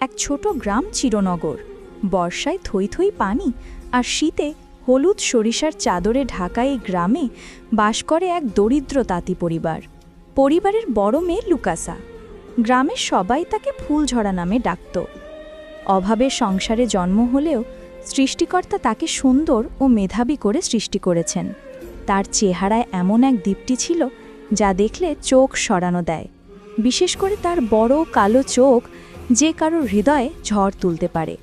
এক ছোট গ্রাম চিরনগর। বর্ষায় থই থই পানি আর শীতে হলুদ সরিষার চাদরে ঢাকা এই গ্রামে বাস করে এক দরিদ্র তাঁতি পরিবার। পরিবারের বড় মেয়ে লুকাসা। গ্রামের সবাই তাকে ফুলঝরা নামে ডাকত। অভাবে সংসারে জন্ম হলেও সৃষ্টিকর্তা তাকে সুন্দর ও মেধাবী করে সৃষ্টি করেছেন। তার চেহারায় এমন এক দীপ্তি ছিল যা দেখলে চোখ সরানো দেয়। বিশেষ করে তার বড় কালো চোখ যে কারোর হৃদয়ে ঝড় তুলতে পারে।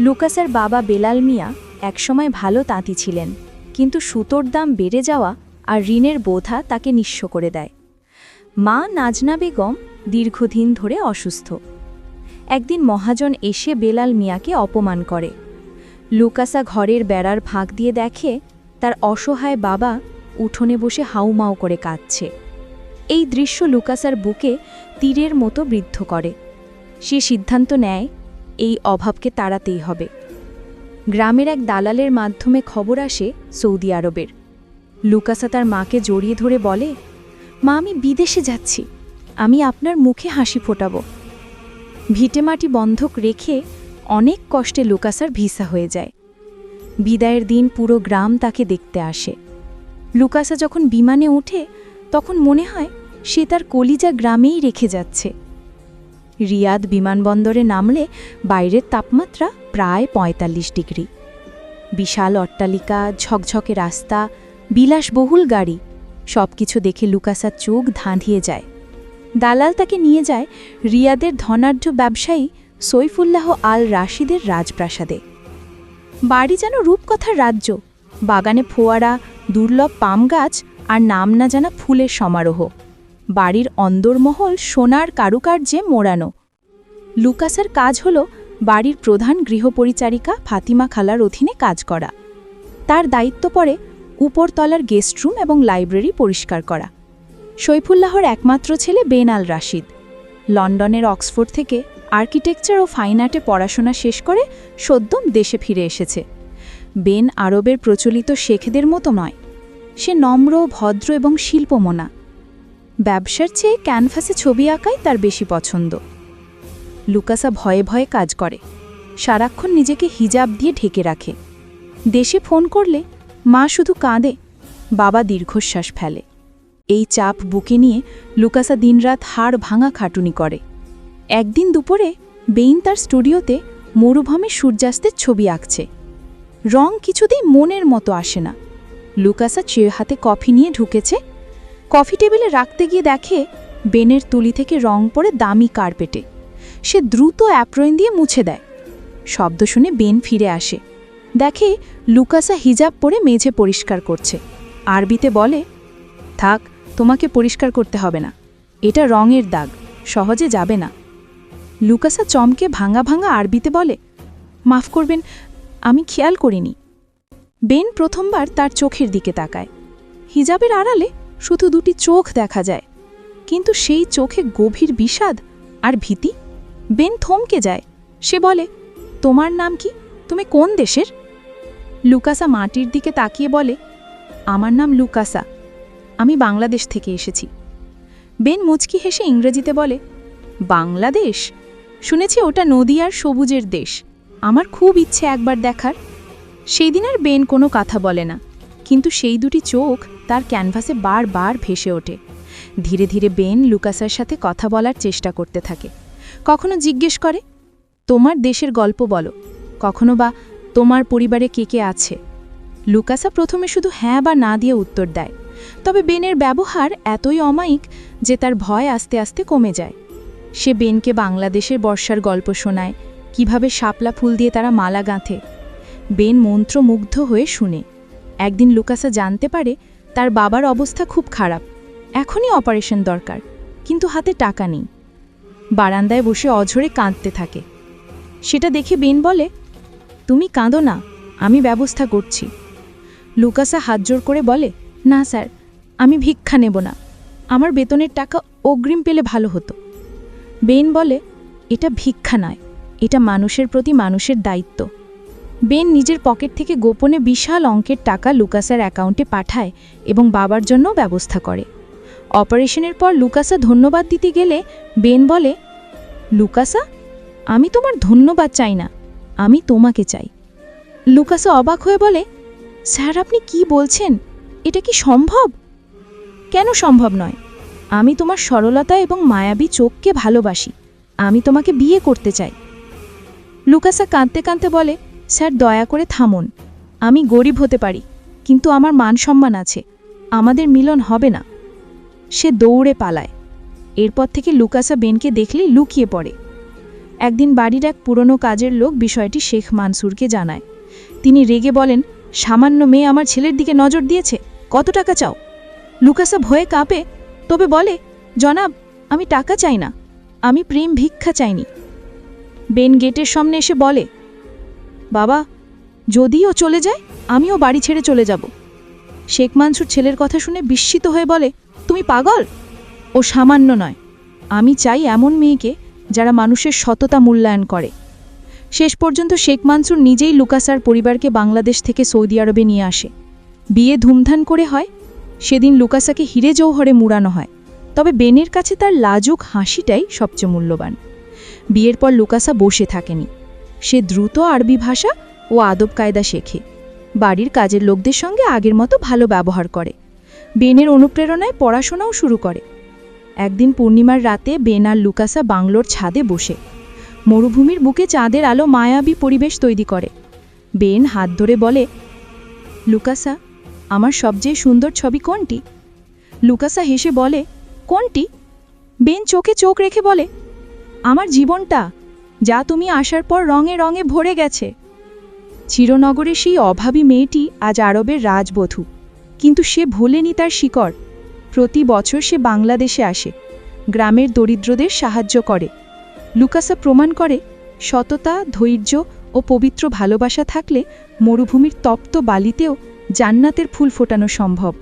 লুকাসের বাবা বেলাল মিয়া একসময় ভালো তাঁতি ছিলেন, কিন্তু সুতোর দাম বেড়ে যাওয়া আর ঋণের বোধা তাকে নিঃস্ব করে দেয়। মা নাজনা বেগম দীর্ঘদিন ধরে অসুস্থ। একদিন মহাজন এসে বেলাল মিয়াকে অপমান করে। লুকাসা ঘরের বেড়ার ফাঁক দিয়ে দেখে তার অসহায় বাবা উঠোনে বসে হাউমাউ করে কাঁদছে। এই দৃশ্য লুকাসার বুকে তীরের মতো বৃদ্ধ করে। সে সিদ্ধান্ত নেয়, এই অভাবকে তাড়াতেই হবে। গ্রামের এক দালালের মাধ্যমে খবর আসে সৌদি আরবের। লুকাসা তার মাকে জড়িয়ে ধরে বলে, মা, আমি বিদেশে যাচ্ছি। আমি আপনার মুখে হাসি ফোটাব। ভিটেমাটি বন্ধক রেখে অনেক কষ্টে লুকাসার ভিসা হয়ে যায়। বিদায়ের দিন পুরো গ্রাম তাকে দেখতে আসে। লুকাসা যখন বিমানে ওঠে তখন মনে হয় সে তার কলিজা গ্রামেই রেখে যাচ্ছে। রিয়াদ বিমানবন্দরে নামলে বাইরের তাপমাত্রা প্রায় ৪৫ ডিগ্রি। বিশাল অট্টালিকা, ঝকঝকে রাস্তা, বিলাসবহুল গাড়ি, সবকিছু দেখে লুকাসার চোখ ধাঁধিয়ে যায়। দালাল তাকে নিয়ে যায় রিয়াদের ধনাঢ্য ব্যবসায়ী সৈফুল্লাহ আল রাশিদের রাজপ্রাসাদে। বাড়ি যেন রূপকথার রাজ্য, বাগানে ফোয়ারা, দুর্লভ পাম গাছ আর নাম না জানা ফুলের সমারোহ। বাড়ির অন্দরমহল সোনার কারুকার্যে মোড়ানো। লুকাসের কাজ হল বাড়ির প্রধান গৃহপরিচারিকা ফাতিমা খালার অধীনে কাজ করা। তার দায়িত্ব পড়ে উপরতলার গেস্টরুম এবং লাইব্রেরি পরিষ্কার করা। সৈফুল্লাহর একমাত্র ছেলে বেন আল রাশিদ। লন্ডনের অক্সফোর্ড থেকে আর্কিটেকচার ও ফাইন আর্টে পড়াশোনা শেষ করে সদ্যম দেশে ফিরে এসেছে। বেন আরবের প্রচলিত শেখদের মতো নয়। সে নম্র, ভদ্র এবং শিল্পমনা। ব্যবসার চেয়ে ক্যানভাসে ছবি আঁকাই তার বেশি পছন্দ। লুকাসা ভয়ে ভয়ে কাজ করে। সারাক্ষণ নিজেকে হিজাব দিয়ে ঢেকে রাখে। দেশে ফোন করলে মা শুধু কাঁদে, বাবা দীর্ঘশ্বাস ফেলে। এই চাপ বুকে নিয়ে লুকাসা দিনরাত হাড় ভাঙা খাটুনি করে। একদিন দুপুরে বেইন তার স্টুডিওতে মরুভূমির সূর্যাস্তের ছবি আঁকছে। রং কিছুতেই মনের মতো আসে না। লুকাসা চেয়ে হাতে কফি নিয়ে ঢুকেছে কফি টেবিলে রাখতে গিয়ে দেখে বেনের তুলি থেকে রং পড়ে দামি কার্পেটে। সে দ্রুত অ্যাপ্রয়েন দিয়ে মুছে দেয়। শব্দ শুনে বেন ফিরে আসে। দেখে লুকাসা হিজাব পরে মেঝে পরিষ্কার করছে। আরবিতে বলে, থাক, তোমাকে পরিষ্কার করতে হবে না। এটা রঙের দাগ, সহজে যাবে না। লুকাসা চমকে ভাঙা ভাঙা আরবিতে বলে, মাফ করবেন, আমি খেয়াল করিনি। বেন প্রথমবার তার চোখের দিকে তাকায়। হিজাবের আড়ালে শুধু দুটি চোখ দেখা যায়। কিন্তু সেই চোখে গভীর বিষাদ আর ভীতি? বেন থমকে যায়। সে বলে, তোমার নাম কি? তুমি কোন দেশের? লুকাসা মাটির দিকে তাকিয়ে বলে, আমার নাম লুকাসা। আমি বাংলাদেশ থেকে এসেছি। বেন মুচকি হেসে ইংরেজিতে বলে, বাংলাদেশ? শুনেছি ওটা নদী আর সবুজের দেশ। আমার খুব ইচ্ছে একবার দেখার। সেই দিন আর বেন কোনো কথা বলে না। কিন্তু সেই দুটি চোখ তার ক্যানভাসে বারবার ভেসে ওঠে। ধীরে ধীরে বেন লুকাসের সাথে কথা বলার চেষ্টা করতে থাকে। কখনো জিজ্ঞেস করে, তোমার দেশের গল্প বলো। কখনো বা, তোমার পরিবারে কে কে আছে? লুকাসা প্রথমে শুধু হ্যাঁ বা না দিয়ে উত্তর দেয়। তবে বেনের ব্যবহার এতই অমায়িক যে তার ভয় আস্তে আস্তে কমে যায়। সে বেনকে বাংলাদেশের বর্ষার গল্প শোনায়, কীভাবে শাপলা ফুল দিয়ে তারা মালা গাঁথে। বেন মন্ত্রমুগ্ধ হয়ে শুনে। একদিন লুকাসা জানতে পারে তার বাবার অবস্থা খুব খারাপ। এখনই অপারেশন দরকার, কিন্তু হাতে টাকা নেই। বারান্দায় বসে অঝরে কাঁদতে থাকে। সেটা দেখে বেন বলে, তুমি কাঁদো না, আমি ব্যবস্থা করছি। লুকাসা হাতজোর করে বলে, না স্যার, আমি ভিক্ষা নেব না। আমার বেতনের টাকা অগ্রিম পেলে ভালো হতো। বেন বলে, এটা ভিক্ষা নয়, এটা মানুষের প্রতি মানুষের দায়িত্ব। বেন নিজের পকেট থেকে গোপনে বিশাল অঙ্কের টাকা লুকাসের অ্যাকাউন্টে পাঠায় এবং বাবার জন্য ব্যবস্থা করে। অপারেশনের পর লুকাসা ধন্যবাদ দিতে গেলে বেন বলে, লুকাসা, আমি তোমার ধন্যবাদ চাই না, আমি তোমাকে চাই। লুকাসা অবাক হয়ে বলে, স্যার, আপনি কি বলছেন? এটা কি সম্ভব? কেন সম্ভব নয়? আমি তোমার সরলতা এবং মায়াবী চোখকে ভালোবাসি। আমি তোমাকে বিয়ে করতে চাই। লুকাসা কাঁদতে কাঁদতে বলে স্যার, দয়া করে থামুন। আমি গরিব হতে পারি, কিন্তু আমার মান সম্মান আছে। আমাদের মিলন হবে না। সে দৌড়ে পালায়। এরপর থেকে লুকাসা বেনকে দেখলেই লুকিয়ে পড়ে। একদিন বাড়ির এক পুরনো কাজের লোক বিষয়টি শেখ মানসুরকে জানায়। তিনি রেগে বলেন, সামান্য মেয়ে আমার ছেলের দিকে নজর দিয়েছে, কত টাকা চাও? লুকাসা ভয়ে কাঁপে, তবে বলে, জনাব, আমি টাকা চাই না। আমি প্রেম ভিক্ষা চাইনি। বেন গেটের সামনে এসে বলে বাবা, যদিও চলে যায়, আমিও বাড়ি ছেড়ে চলে যাব। শেখ মানসুর ছেলের কথা শুনে বিস্মিত হয়ে বলে, তুমি পাগল? ও সামান্য নয়। আমি চাই এমন মেয়েকে যারা মানুষের সততা মূল্যায়ন করে। শেষ পর্যন্ত শেখ মানসুর নিজেই লুকাসার পরিবারকে বাংলাদেশ থেকে সৌদি আরবে নিয়ে আসে। বিয়ে ধুমধান করে হয়, সেদিন লুকাসাকে হিরে জৌহরে মুড়ানো হয়। তবে বেনের কাছে তার লাজুক হাসিটাই সবচেয়ে মূল্যবান। বিয়ের পর লুকাসা বসে থাকেনি। সে দ্রুত আরবি ভাষা ও আদব কায়দা শেখে। বাড়ির কাজের লোকদের সঙ্গে আগের মতো ভালো ব্যবহার করে। বেনের অনুপ্রেরণায় পড়াশোনাও শুরু করে। একদিন পূর্ণিমার রাতে বেন আর লুকাসা বাংলোর ছাদে বসে। মরুভূমির বুকে চাঁদের আলো মায়াবী পরিবেশ তৈরি করে। বেন হাত ধরে বলে, লুকাসা, আমার সবচেয়ে সুন্দর ছবি কোনটি? লুকাসা হেসে বলে, কোনটি? বেন চোখে চোখ রেখে বলে, আমার জীবনটা যা তুমি আসার পর রঙে রঙে ভরে গেছে। চিরনগরে সেই অভাবী মেয়েটি আজ আরবের রাজবধূ। কিন্তু সে ভোলেনি তার শিকড়। প্রতি বছর সে বাংলাদেশে আসে। গ্রামের দরিদ্রদের সাহায্য করে। লুকাসা প্রমাণ করে, সততা, ধৈর্য ও পবিত্র ভালোবাসা থাকলে মরুভূমির তপ্ত বালিতেও জান্নাতের ফুল ফোটানো সম্ভব।